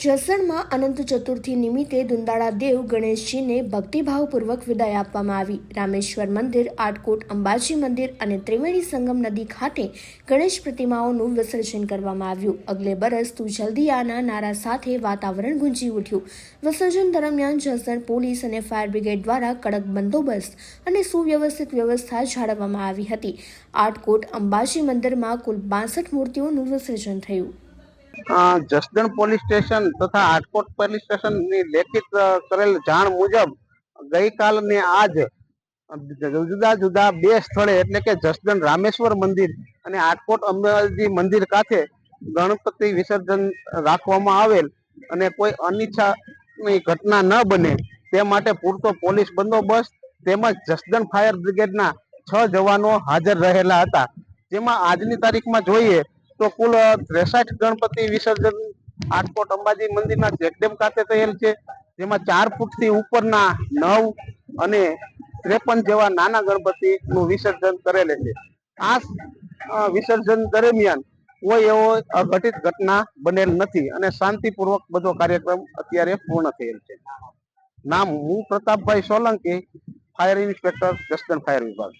જસણમાં અનંત ચતુર્થી નિમિત્તે દુંદાળા દેવ ગણેશજીને ભક્તિભાવપૂર્વક વિદાય આપવામાં આવી. રામેશ્વર મંદિર, આટકોટ, અંબાજી મંદિર અને ત્રિવેણી સંગમ નદી ખાતે ગણેશ પ્રતિમાઓનું વિસર્જન કરવામાં આવ્યું. અગલે બરસ તું જલ્દી આના નારા સાથે વાતાવરણ ગુંજી ઉઠ્યું. વિસર્જન દરમિયાન જસણ પોલીસ અને ફાયર બ્રિગેડ દ્વારા કડક બંદોબસ્ત અને સુવ્યવસ્થિત વ્યવસ્થા જાળવવામાં આવી હતી. આટકોટ, અંબાજી મંદિરમાં કુલ બાસઠ મૂર્તિઓનું વિસર્જન થયું. જસદણ પોલીસ સ્ટેશન તથા આટકોટ પોલીસ સ્ટેશનની લેખિત કરેલ જાણ મુજબ ગઈકાલ ને આજ જુદા જુદા બે સ્થળે એટલે કે જસદણ રામેશ્વર મંદિર અને આટકોટ અંબાજી મંદિર ખાતે ગણપતિ વિસર્જન રાખવામાં આવેલ અને કોઈ અનિચ્છાની ઘટના ન બને તે માટે પૂરતો પોલીસ બંદોબસ્ત તેમજ જસદણ ફાયર બ્રિગેડના છ જવાનો હાજર રહેલા હતા. જેમાં આજની તારીખમાં જોઈએ તો કુલ ત્રેસઠ ગણપતિ વિસર્જન આટકોટ અંબાજી મંદિરના ચેકડેમ ખાતે થયેલ છે, જેમાં ચાર ફૂટથી ઉપરના નવ અને ત્રેપન જેવા નાના ગણપતિ નું વિસર્જન કરેલે છે. આ વિસર્જન દરમિયાન કોઈ એવો અઘટિત ઘટના બનેલ નથી અને શાંતિપૂર્વક બધો કાર્યક્રમ અત્યારે પૂર્ણ થયેલ છે. નામ હું Pratapbhai Solanki, fire inspector Jasdan fire વિભાગ.